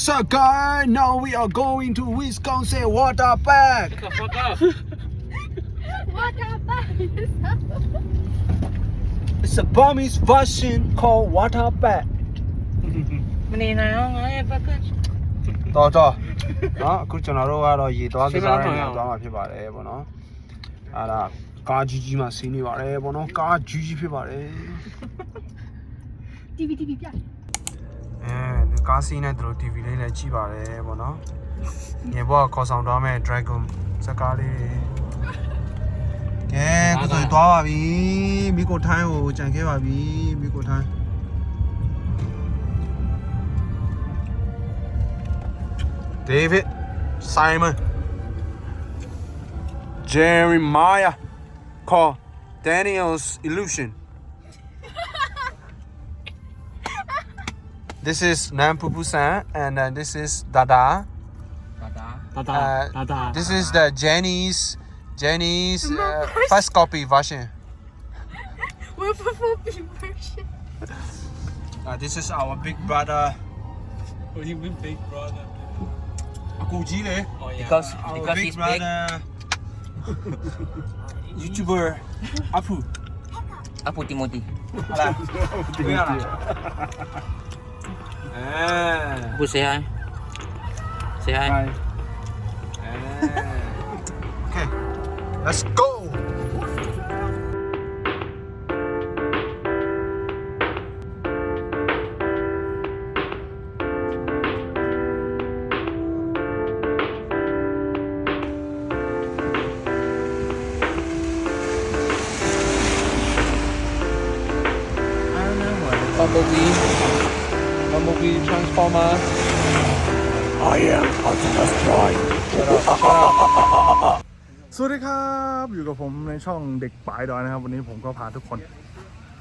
What's up, guys? Now we are going to Wisconsin Water Park. Shut the fuck up. What happened? It's a Burmese version called Water Park. မနေနိုင်အောင်ငါရဲ့ဘက်ကတော့တော့နော်အခုကျွန်တော်တို့ကတော့ရေသွားကစားရစိတ်နေမကောင်းသွားမှာဖြစ်ပါတယ်ပေါ့နော်အဲ့ဒါကားကြီးကြီးမှစီးနေပါတယ်ပေါ့နော်ကားကြီးကြီးဖြစ်ပါတယ် TV TV ပြ အဲဒီကားစီးနေသူတို့ TV လေးလည်းကြည့်ပါတယ်ပေါ့နော်ညီဘောကခေါ်ဆောင်သွားမဲ့ Dragon စကားလေးကဲကိုယ်ဆိုသွားပါပြီမိကိုထိုင်းကိုကြံခဲ့ပါပြီမိကိုထိုင်း David Simon Jeremiah called Daniel's illusion This is Nam Pupusan and uh, this is Dada. Dada. Dada. Uh, Dada. This is the Jenny's Jenny's uh, first copy version. We're version. Uh, this is our big brother. What do you mean big brother? Akuji le. Oh, yeah. Because our because big he's brother. Big. YouTuber Apu. Apu Timothy. Alah. Timothy. à Ui xe hai Xe hai à. okay. Let's go Bumblebee. Bumblebee Transformer. I am Optimus Prime. สวัสดีครับ อยู่กับผมในช่องเด็กปลายดอยนะครับ วันนี้ผมก็พาทุกคน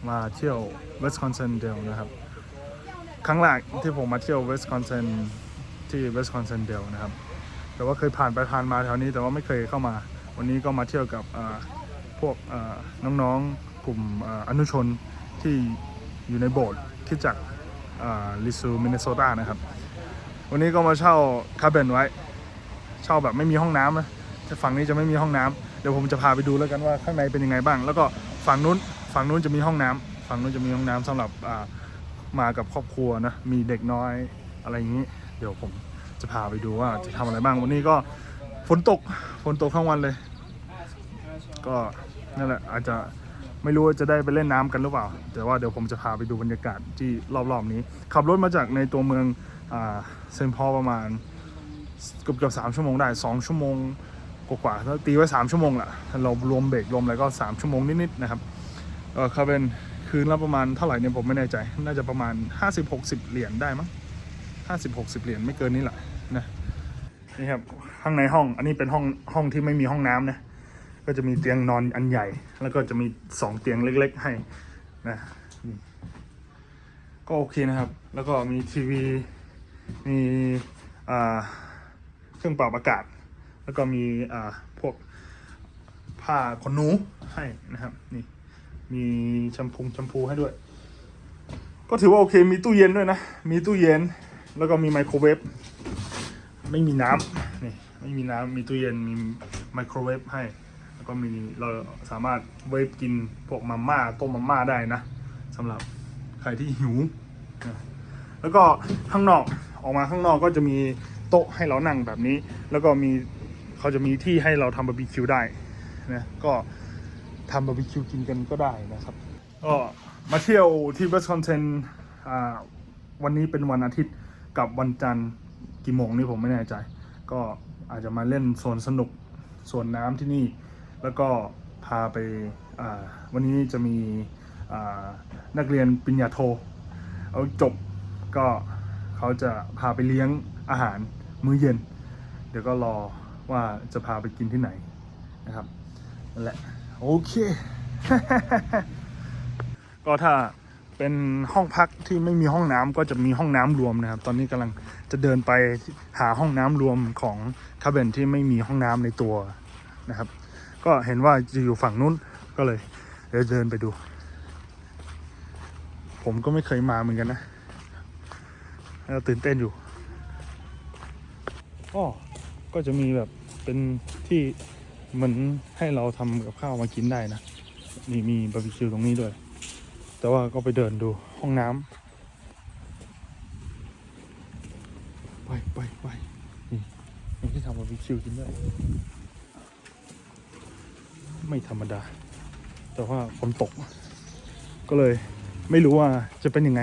มาเที่ยวเวสคอนซินเดลนะครับ ครั้งแรกที่ผมมาเที่ยวเวสคอนซินที่เวสคอนซินเดลนะครับ แต่ว่าเคยผ่านไปผ่านมาแถวนี้แต่ว่าไม่เคยเข้ามา วันนี้ก็มาเที่ยวกับเอ่อพวกเอ่อน้องๆกลุ่มเอ่ออนุชนที่อยู่ในโบสถ์ที่จาก ลิซูมินเนโซตานะครับ วันนี้ก็มาเช่าคาเบนไว้ เช่าแบบไม่มีห้องน้ำนะแต่ฝั่งนี้จะไม่มีห้องน้ำเดี๋ยวผมจะพาไปดูแล้วกันว่าข้างในเป็นยังไงบ้าง แล้วก็ฝั่งนู้นฝั่งนู้นจะมีห้องน้ำฝั่งนู้นจะมีห้องน้ำสำหรับมากับครอบครัวนะมีเด็กน้อยอะไรอย่างนี้ เดี๋ยวผมจะพาไปดูว่าจะทำอะไรบ้างวันนี้ก็ฝนตกฝนตกทั้งวันเลย ก็นั่นแหละอาจจะ ไม่รู้ว่าจะได้ไปเล่นน้ำกันหรือเปล่า แต่ว่าเดี๋ยวผมจะพาไปดูบรรยากาศที่รอบๆนี้ ขับรถมาจากในตัวเมืองเซนพอประมาณเกือบเกือบสามชั่วโมงได้สองชั่วโมงกว่าๆถ้าตีไว้สามชั่วโมงแหละเรารวมเบรกรวมอะไรก็สามชั่วโมงนิดๆนะครับเออเขาเป็นคืนละประมาณเท่าไหร่เนี่ยผมไม่แน่ใจ น่าจะประมาณ 50-60 เหรียญได้มั้ง50-60 เหรียญไม่เกินนี้แหละนะนี่ครับข้างในห้องอันนี้เป็นห้องห้องที่ไม่มีห้องน้ำนะ ก็จะมีเตียงนอนอันใหญ่ แล้วก็จะมีสองเตียงเล็ก ๆ ให้นะก็โอเคนะครับ แล้วก็มีทีวี มีเครื่องปรับอากาศ แล้วก็มีพวกผ้าขนหนูให้นะครับนี่มีแชมพูแชมพูให้ด้วย ก็ถือว่าโอเคมีตู้เย็นด้วยนะ มีตู้เย็นแล้วก็มีไมโครเวฟไม่มีน้ำนี่ไม่มีน้ำมีตู้เย็นมีไมโครเวฟให้ ก็มีเราสามารถเวฟกินพวกมาม่าต้มมาม่าได้นะสำหรับใครที่หิวนะแล้วก็ข้างนอกออกมาข้างนอกก็จะมีโต๊ะให้เรานั่งแบบนี้ แล้วก็มีเขาจะมีที่ให้เราทำบาร์บีคิวได้นะก็ทำบาร์บีคิวกินกันก็ได้นะครับ ก็มาเที่ยวที่เวสคอนเทนวันนี้เป็นวันอาทิตย์กับวันจันทร์กี่โมงนี่ผมไม่แน่ใจ ก็อาจจะมาเล่นโซนสนุกส่วนน้ำที่นี่ แล้วก็พาไปวันนี้จะมีนักเรียนปริญญาโทเอาจบก็เขาจะพาไปเลี้ยงอาหารมื้อเย็น เดี๋ยวก็รอว่าจะพาไปกินที่ไหนนะครับนั่นแหละโอเค ก็ถ้าเป็นห้องพักที่ไม่มีห้องน้ำก็จะมีห้องน้ำรวมนะครับ ตอนนี้กำลังจะเดินไปหาห้องน้ำรวมของคาเบนที่ไม่มีห้องน้ำในตัวนะครับ ก็เห็นว่าจะอยู่ฝั่งนู้นก็เลยเดี๋ยวเดินไปดู ผมก็ไม่เคยมาเหมือนกันนะแล้วตื่นเต้นอยู่อ้อก็จะมีแบบเป็นที่เหมือนให้เราทำกับข้าวมากินได้นะนี่มีบาร์บีคิวตรงนี้ด้วย แต่ว่าก็ไปเดินดูห้องน้ำไปไปไปนี่มีที่ทำบาร์บีคิวกินด้วย ไม่ธรรมดา แต่ว่าฝนตก ก็เลยไม่รู้ว่าจะเป็นยังไง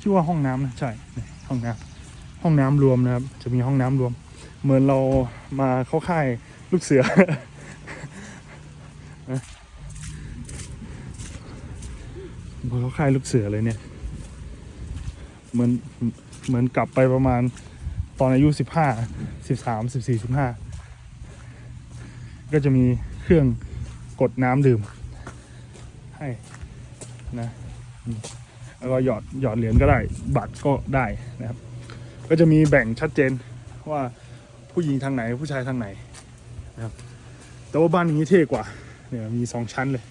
ชื่อว่าห้องน้ำนะใช่ห้องน้ำห้องน้ำรวมนะครับ จะมีห้องน้ำรวม เหมือนเรามาเข้าค่ายลูกเสือเหมือนเข้าค่ายลูกเสือเลยเนี่ย เหมือนเหมือนกลับไปประมาณตอนอายุสิบห้าสิบสามสิบสี่สิบห้า ก็จะมีเครื่องกดน้ำดื่ม ให้นะแล้วก็หยอดหยอดเหรียญก็ได้ บัตรก็ได้นะครับ ก็จะมีแบ่งชัดเจนว่าผู้หญิงทางไหนผู้ชายทางไหนนะครับ แต่ว่าบ้านนี้เท่กว่าเนี่ยมีสองชั้นเลย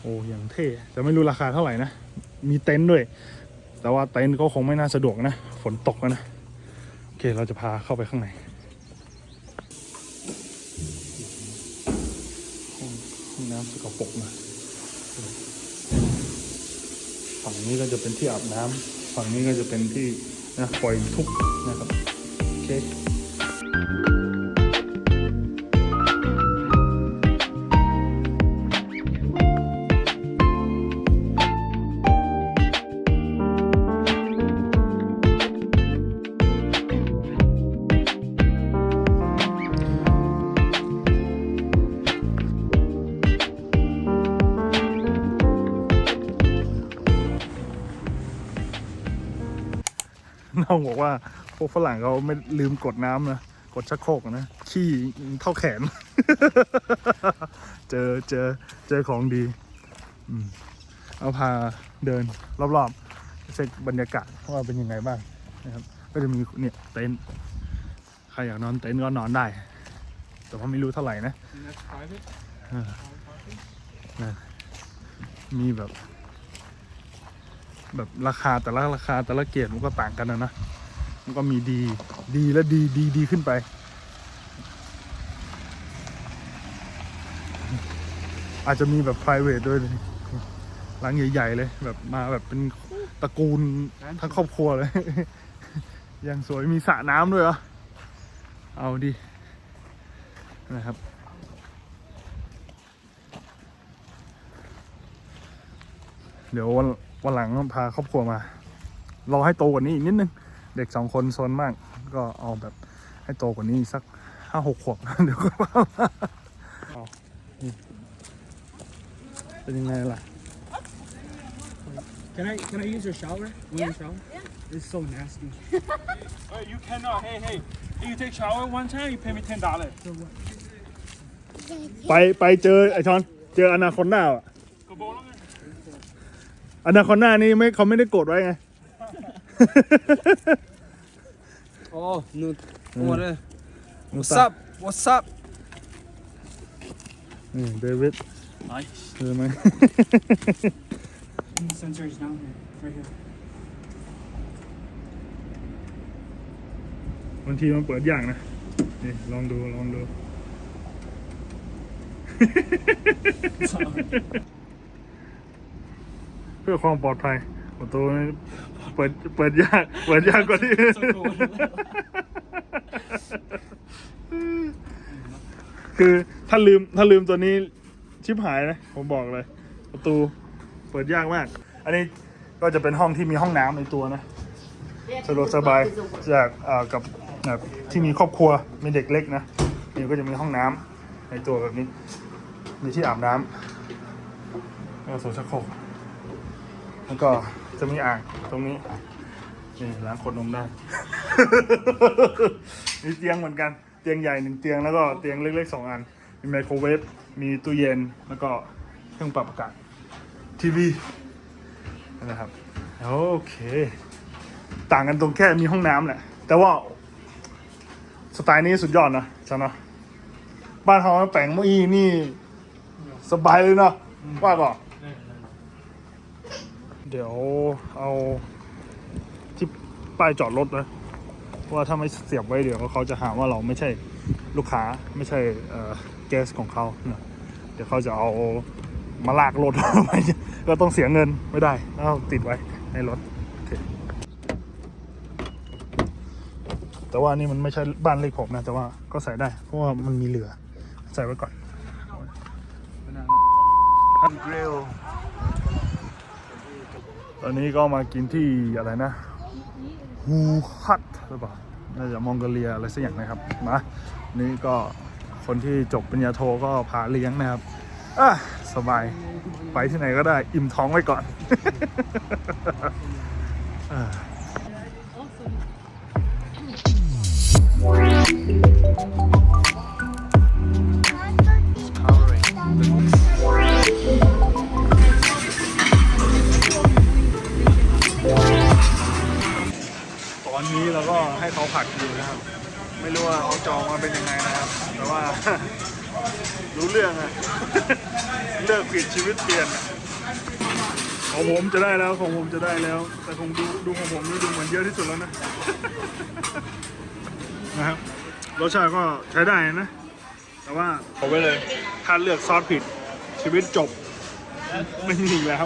โอ้อย่างเท่แต่ไม่รู้ราคาเท่าไหร่นะมีเต็นท์ด้วย แต่ว่าเต็นท์ก็คงไม่น่าสะดวกนะ ฝนตกแล้วนะ โอเคเราจะพาเข้าไปข้างในห้องห้อง น้ำสกปรกนะฝั่งนี้ก็จะเป็นที่อาบน้ำฝั่งนี้ก็จะเป็นที่นะปล่อยทุกนะครับโอเค น้องบอกว่าพวกฝรั่งเขาไม่ลืมกดน้ำนะ กดชักโครกนะ ขี้เท่าแขน เจอเจอเจอของดีอืมเอาพาเดินรอบๆเช็คบรรยากาศว่าเป็นยังไงบ้างนะครับ ก็จะมีเนี่ยเต็นท์ใครอยากนอนเต็นท์ก็นอนได้ แต่ว่าไม่รู้เท่าไหร่นะ And that's private? Uh. Private parking? มีแบบ แบบราคาแต่ละราคาแต่ละเกรดมันก็ต่างกันนะนะ มันก็มีดีดีและดีดีดีขึ้นไป อาจจะมีแบบ private ด้วยเลยหลังใหญ่ๆเลย แบบมาแบบเป็นตระกูลทั้งครอบครัวเลยยังสวยมีสระน้ำด้วยเหรอ เอาดิ นะครับเดี๋ยววัน วันหลังพาครอบครัวมา รอให้โตกว่านี้อีกนิดนึง เด็กสองคนโซนมาก ก็เอาแบบให้โตกว่านี้อีกสักห้าหกขวบเดี๋ยวก็ว่ามาเอานี่เป็นยังไงล่ะ Can I can I use your shower? Yeah. shower? It's so nasty. Hey, you cannot. Hey, hey. If you take shower one time, you pay me ten dollars. ไปไปเจอไอชอน เจออนาคอนด้าอะ Go bowling. อนาคอนด้านี่ไม่เขาไม่ได้กดไว้ไง Oh, no. Mm. What? uh, What's What's up? What's up? นี่เดวิด Nice. เจอไหม Sensor is down here. Right here. บางทีมันเปิดอย่างนะนี่ลองดูลองดูเพื่อความปลอดภัยประตูนี่เปิดเปิดยากเปิดยากกว่าที่คือถ้าลืมถ้าลืมตัวนี้ชิบหายนะผมบอกเลย ประตูเปิดยากมาก อันนี้ก็จะเป็นห้องที่มีห้องน้ำในตัวนะสะดวกสบายจากอ่อกับแบบที่มีครอบครัวมีเด็กเล็กนะนี่ก็จะมีห้องน้ำในตัวแบบนี้ มีที่อาบน้ำแล้วโถชักโครก แล้วก็จะมีอ่างตรงนี้นี่ล้างขวดนมได้ มีเตียงเหมือนกัน เตียงใหญ่หนึ่งเตียงแล้วก็เตียงเล็กๆสองอัน มีไมโครเวฟ มีตู้เย็น แล้วก็เครื่องปรับอากาศ ทีวีนะครับ โอเค ต่างกันตรงแค่มีห้องน้ำแหละ แต่ว่า สไตล์นี้สุดยอดนะจ๊ะเนาะ บ้านเขาแปลงเมื่อกี้นี่ สบายเลยเนาะว่าก่อน เดี๋ยวเอาที่ป้ายจอดรถนะว่าถ้าไม่เสียบไว้เดี๋ยวเขาจะหาว่าเราไม่ใช่ลูกค้าไม่ใช่เอ่อแกสของเขานะเดี๋ยวเขาจะเอามาลากรถไปก็ต้องเสียเงินไม่ได้ต้องติดไว้ในรถแต่ว่านี่มันไม่ใช่บ้านเลขผมนะ แต่ว่าก็ใส่ได้เพราะว่ามันมีเหลือ ใส่ไว้ก่อนกริลต อนนี้ก็มากินที่อะไรนะฮูฮัตหรือเปล่า น่าจะมองโกเลียอะไรสักอย่างนะครับ มา นี่ก็คนที่จบปริญญาโทก็พาเลี้ยงนะครับอะสบาย ไปที่ไหนก็ได้ อิ่มท้องไว้ก่อนอ่าตอนนี้เราก็ให้เขาผัดอยู่นะครับ ไม่รู้ว่าเขาจองมาเป็นยังไงนะครับ แต่ว่า รู้เรื่องอะเลิกผิดชีวิตเปลี่ยนอะของผมจะได้แล้วของผมจะได้แล้ว แต่คงดูดูของผมนี่ดูเหมือนเยอะที่สุดแล้วนะนะครับรสชาติก็ใช้ได้นะ แต่ว่าผมไปเลย ถ้าเลือกซอสผิดชีวิตจบ ไม่มีอีกแล้ว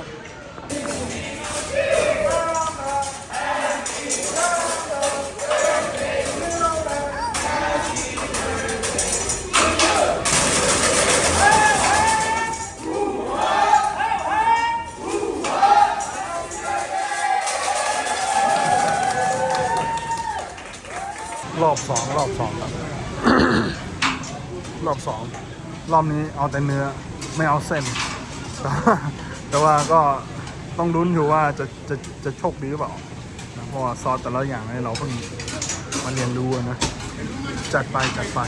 รอบสองรอบสองครับรอบสองรอบนี้เอาแต่เนื้อไม่เอาเส้น แต่ว่าก็ต้องลุ้นอยู่ว่าจะจะจะโชคดีหรือเปล่าเพราะว่าซอสแต่ละอย่างเนี่ยเราเพิ่งมาเรียนรู้นะ จัดไปจัดไป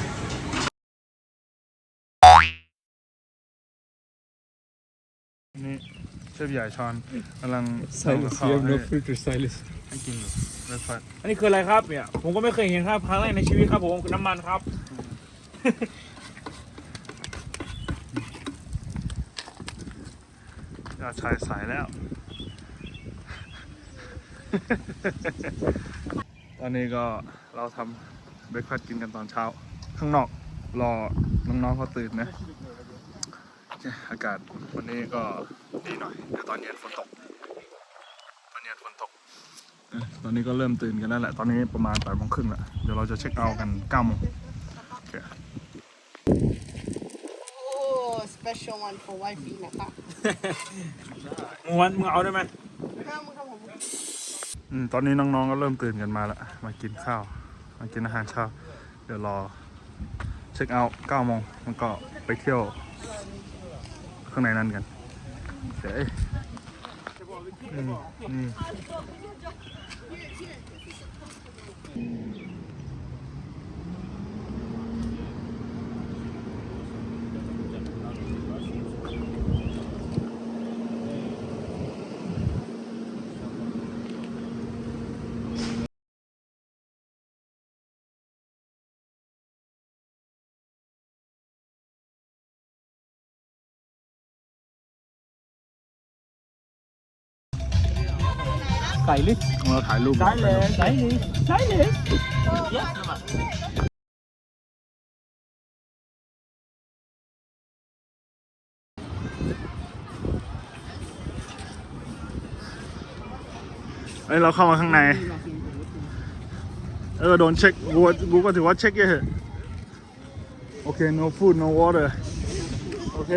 นี่เชฟใหญ่ชอนกำลัง Silas, ทำกับ you ข้าว have ให้ no filter, Silas. ให้กินอยู่เบรกฟาสต์อันนี้คืออะไรครับเนี่ย ผมก็ไม่เคยเห็นครับครั้งแรกในชีวิตครับผมคือน้ำมันครับยอดชายสายแล้ว ตอนนี้ก็เราทำเบรกฟาสต์กินกันตอนเช้า ข้างนอกรอน้องๆเขาตื่นนะ อากาศวันนี้ก็ดีหน่อยเดี๋ยวตอนเย็นฝนตก ตอนเย็นฝนตกเอ้ยตอนนี้ก็เริ่มตื่นกันแล้วแหละ ตอนนี้ประมาณแปดโมงครึ่งแล้ว เดี๋ยวเราจะเช็คเอาท์กันเก้าโมงโอเค Oh, special one for wifey นะคะมึงวันมึงเอาได้ไหมข้าวมึงครับผมอืมตอนนี้น้องๆก็เริ่มตื่นกันมาแล้ว มากินข้าว มากินอาหารเช้า เดี๋ยวรอเช็คเอาท์9โมงมันก็ไปเที่ยว ข้างในนั้นกันเสร็จนี่ เราถ่ายรูปได้เลยใช่เลยใช่เลยเอ้ยเราเข้ามาข้างใน เออโดนเช็คกูกูก็ถือว่าเช็คเยอะโอเค no food no water โอเค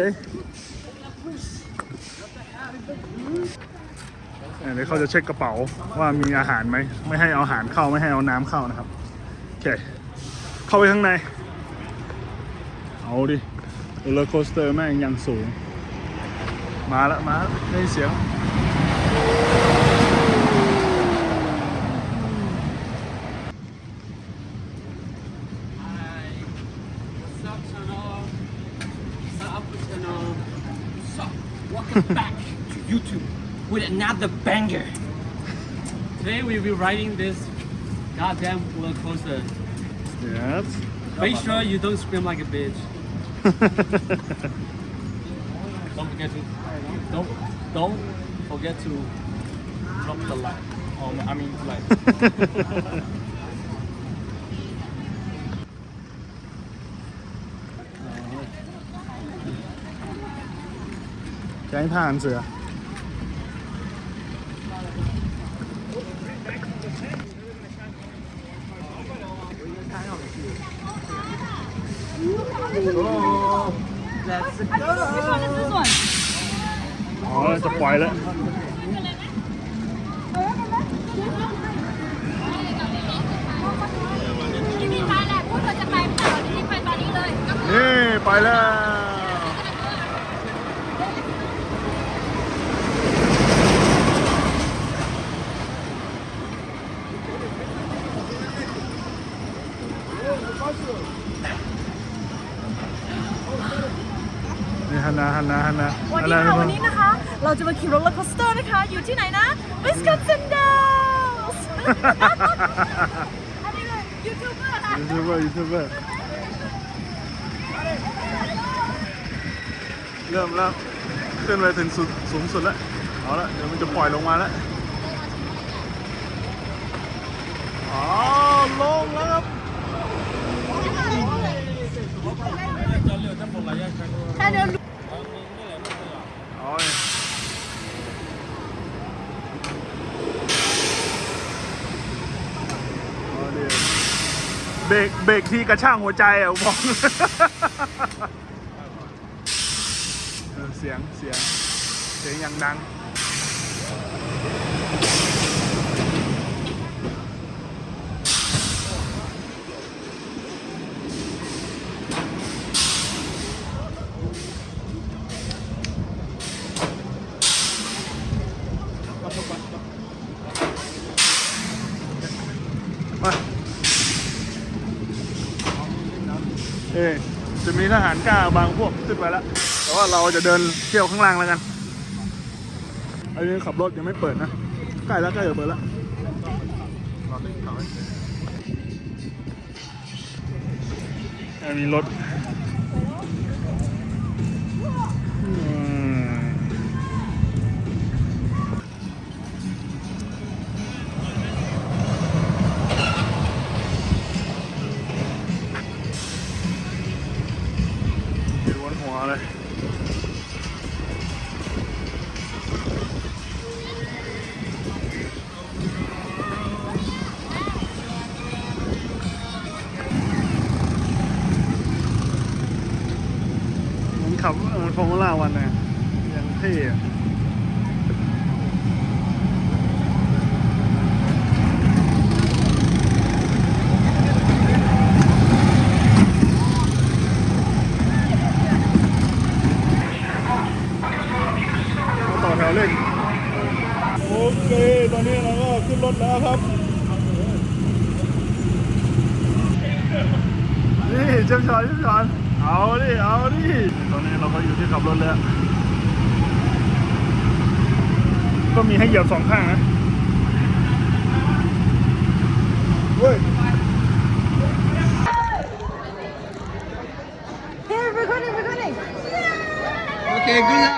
เดี๋ยวเขาจะเช็คกระเป๋าว่ามีอาหารไหม ไม่ให้เอาอาหารเข้าไม่ให้เอาน้ำเข้านะครับ โอเค เข้าไปข้างใน เอาดิโรลเลอร์โคสเตอร์แม่งยังสูง มาละมาล้วได้เสียง another banger. Today we'll be riding this goddamn roller coaster. Yep. Make sure you don't scream like a bitch. don't forget to don't don't forget to drop the like. Um, I mean like. Tránh thàn sửa ทหารเสืออ๋อจะปล่อยแล้ว ที่นี่ไปแหละพูดว่าจะไปเปล่าที่นี่ไปตอนนี้เลยนี่ไปแล้ว ฮันนาฮันนาฮันนาวันนี้ค่ะวันนี้นะคะ เราจะมาขี่รถโรลเลอร์โคสเตอร์นะคะ อยู่ที่ไหนนะ Wisconsin Dells อันนี้เลยยูทูบเบอร์ค่ะยูทูบเบอร์ยูทูบเบอร์เริ่มแล้วขึ้นไปถึงสุดสูงสุดแล้วเอาละเดี๋ยวมันจะปล่อยลงมาแล้วอ๋อลงแล้วครับแค่เดิน อ๋ออ๋อเนี่ยเบ รกเบรกที่กระช่างหัวใจอะผมบอกเออเสียงเสียงเสียงอย่างดัง มาเอ๊ะจะมีทหาร ก้าบางพวกขึ้นไปแล้ว แต่ว่าเราจะเดินเที่ยวข้างล่างแล้วกัน อันนี้ขับรถยังไม่เปิดนะ ใกล้แล้วใกล้จะเปิดแล้วอันนี้รถ วันนะยังเท่ต่อแถวเล่น โอเค ตอนนี้เราก็ขึ้นรถแล้วครับ นี่เจ้าชอนเจ้าชอนเอาดิ เอาดิ เราก็อยู่ที่ขับรถแล้ว ก็มีให้เหยียบสองข้างนะเว้ย Hey recording recording Okay good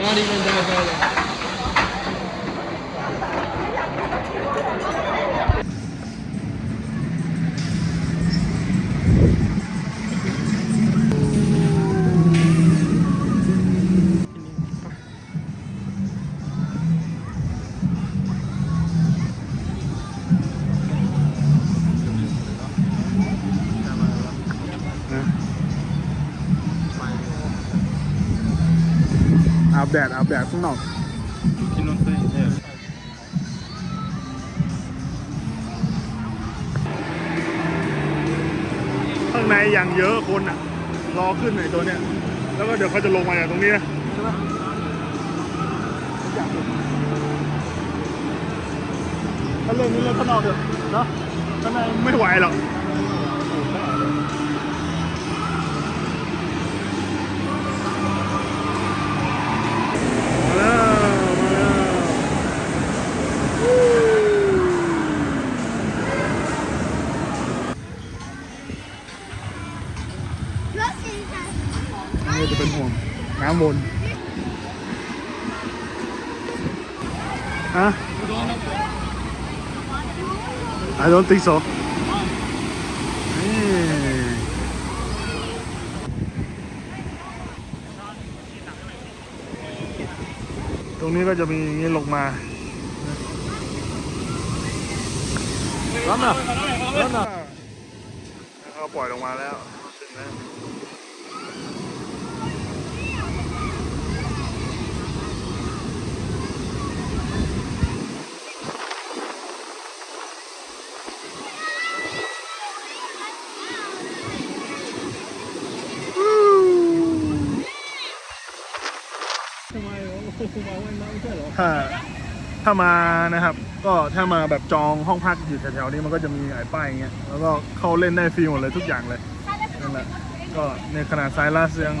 Not even that. bad. แดดอาบแดดข้างนอก cannot say yeah ข้างในอย่างเยอะคนอะ รอขึ้นไอ้ตัวเนี้ย แล้วก็เดี๋ยวเขาจะลงมาจากตรงนี้นะใช่ไหมถ้าเล่นนี่เล่นข้างนอกเถอะเนาะข้างในไม่ไหวหรอก don't think so นี่ตรงนี้ก็จะมีอย่างนี้ลงมาร้อนอะร้อนอะเขาปล่อยลงมาแล้วถึงแล้ว ถ้า ถ้ามานะครับ ก็ถ้ามาแบบจองห้องพักอยู่แถวๆนี้มันก็จะมีไอ้ป้ายอย่างเงี้ยแล้วก็เข้าเล่นได้ฟรีหมดเลยทุกอย่างเลยนั่นแหละก็ในขนาดสายลัสยัง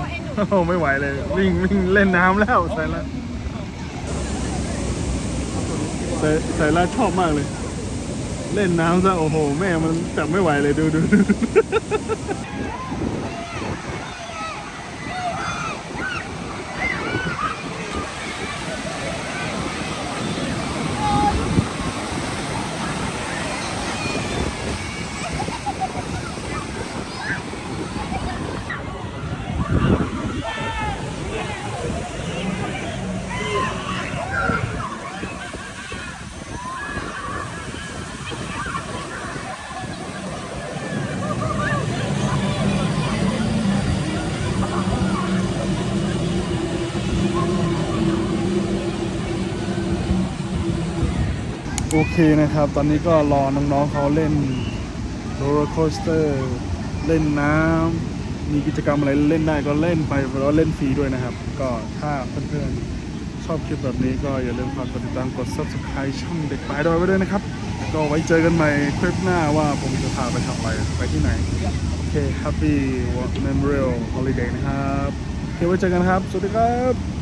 ไม่ไหวเลย วิ่งวิ่งเล่นน้ำแล้วสายลัสสายสายลัสชอบมากเลย เล่นน้ำซะโอ้โห แม่มันจับไม่ไหวเลยดูดูดู โอเคนะครับ ตอนนี้ก็รอน้องๆเขาเล่นโรลเลอร์โคสเตอร์เล่นน้ำมีกิจกรรมอะไรเล่นได้ก็เล่นไปแล้วเล่นฟรีด้วยนะครับ ก็ถ้าเพื่อนๆชอบคลิปแบบนี้ก็อย่าลืมฝากกดติดตามกด subscribe ช่องเด็กปลายดอยไว้ด้วยนะครับ ก็ไว้เจอกันใหม่คลิปหน้าว่าผมจะพาไปทำอะไรไปที่ไหน โอเค Happy Memorial Holiday นะครับโอเคไว้เจอกันครับ สวัสดีครับ